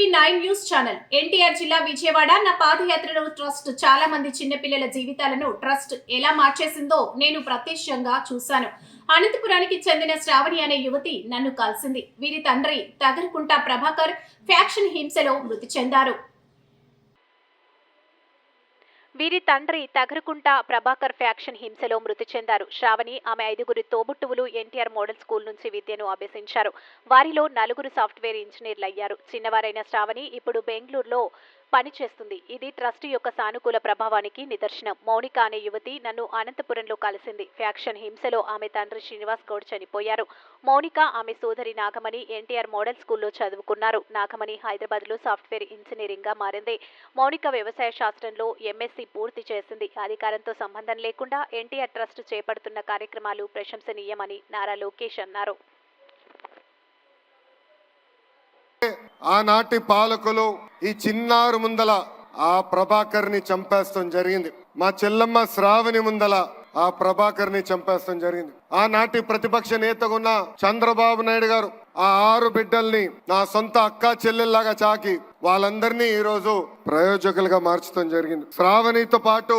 TVB nine news channel NTR జిల్లా విజయవాడ నా పాదయాత్రలో ట్రస్ట్ చాలా మంది చిన్నపిల్లల జీవితాలను ట్రస్ట్ ఎలా మార్చేసిందో నేను ప్రత్యక్షంగా చూశాను. అనంతపురానికి చెందిన శ్రావణి అనే యువతి నన్ను కలిసింది. వీరి తండ్రి తగరకుంట ప్రభాకర్ ఫ్యాక్షన్ హింసలో మృతి చెందారు. వీరి తండ్రి తగరకుంట ప్రభాకర్ ఫ్యాక్షన్ హింసలో మృతి చెందారు. శ్రావణి ఆమె ఐదుగురి తోబుట్టువులు ఎన్టీఆర్ మోడల్ స్కూల్ నుంచి విద్యను అభ్యసించారు. వారిలో నలుగురు సాఫ్ట్వేర్ ఇంజనీర్లు అయ్యారు చిన్నవారైన శ్రావణి ఇప్పుడు బెంగళూరులో పనిచేస్తుంది ఇది ట్రస్ట్ యొక్క సానుకూల ప్రభావానికి నిదర్శనం. మౌనిక అనే యువతి నన్ను అనంతపురంలో కలిసింది. ఫ్యాక్షన్ హింసలో ఆమె తండ్రి శ్రీనివాస్ గౌడ్ చనిపోయారు. మౌనిక ఆమె సోదరి నాగమణి ఎన్టీఆర్ మోడల్ స్కూల్లో చదువుకున్నారు. నాగమణి హైదరాబాద్లో సాఫ్ట్వేర్ ఇంజనీరింగ్గా మారింది. మౌనిక వ్యవసాయ శాస్త్రంలో ఎంఎస్సీ పూర్తి చేసింది. అధికారంతో సంబంధం లేకుండా ఎన్టీఆర్ ట్రస్ట్ చేపడుతున్న కార్యక్రమాలు ప్రశంసనీయమని నారా లోకేష్ అన్నారు. ఆనాటి పాలకులు ఈ చిన్నారు ముందల ఆ ప్రభాకర్ని చంపేస్తాం జరిగింది. మా చెల్లమ్మ శ్రావణి ముందల ఆ ప్రభాకర్ని చంపేస్తాం జరిగింది. ఆనాటి ప్రతిపక్ష నేతగున్న చంద్రబాబు నాయుడు గారు ఆ ఆరు బిడ్డల్ని నా సొంత అక్క చెల్లెల్లాగా చాకి వాళ్ళందరినీ ఈరోజు ప్రయోజకులుగా మార్చడం జరిగింది. శ్రావణితో పాటు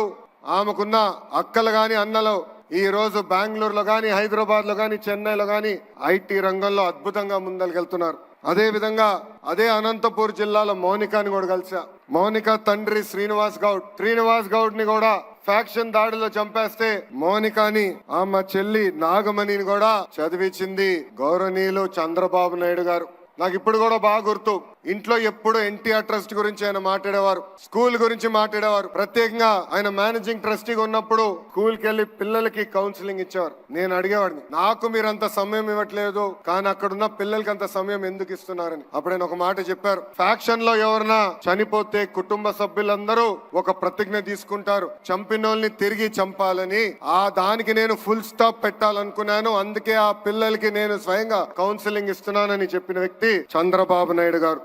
ఆమెకున్న అక్కలు గాని అన్నలు ఈ రోజు బెంగళూరులో గాని హైదరాబాద్లో గాని చెన్నైలో గాని ఐటీ రంగంలో అద్భుతంగా ముందలకెళ్తున్నారు. అదే విధంగా అదే అనంతపూర్ జిల్లాలో మౌనికాని కూడా కలిసా మౌనిక తండ్రి శ్రీనివాస్ గౌడ్. శ్రీనివాస్ గౌడ్ని కూడా ఫ్యాక్షన్ దాడిలో చంపేస్తే మౌనికాని ఆమె చెల్లి నాగమణిని కూడా చదివించింది గౌరవనీయులు చంద్రబాబు నాయుడు గారు. నాకు ఇప్పుడు కూడా బాగా గుర్తు. ఇంట్లో ఎప్పుడు ఎన్టీఆర్ ట్రస్ట్ గురించి ఆయన మాట్లాడేవారు స్కూల్ గురించి మాట్లాడేవారు. ప్రత్యేకంగా ఆయన మేనేజింగ్ ట్రస్టీగా ఉన్నప్పుడు స్కూల్కి పిల్లలకి కౌన్సిలింగ్ ఇచ్చేవారు. నేను అడిగేవాడిని నాకు మీరు అంత సమయం ఇవ్వట్లేదు కానీ అక్కడున్న పిల్లలకి అంత సమయం ఎందుకు ఇస్తున్నారని? అప్పుడు ఆయన ఒక మాట చెప్పారు. ఫ్యాక్షన్లో ఎవరన్నా చనిపోతే కుటుంబ సభ్యులందరూ ఒక ప్రతిజ్ఞ తీసుకుంటారు. చంపినోల్ని తిరిగి చంపాలని. ఆ దానికి నేను ఫుల్ స్టాప్ పెట్టాలనుకున్నాను. అందుకే ఆ పిల్లలకి నేను స్వయంగా కౌన్సిలింగ్ ఇస్తున్నానని చెప్పిన వ్యక్తి చంద్రబాబు నాయుడు గారు.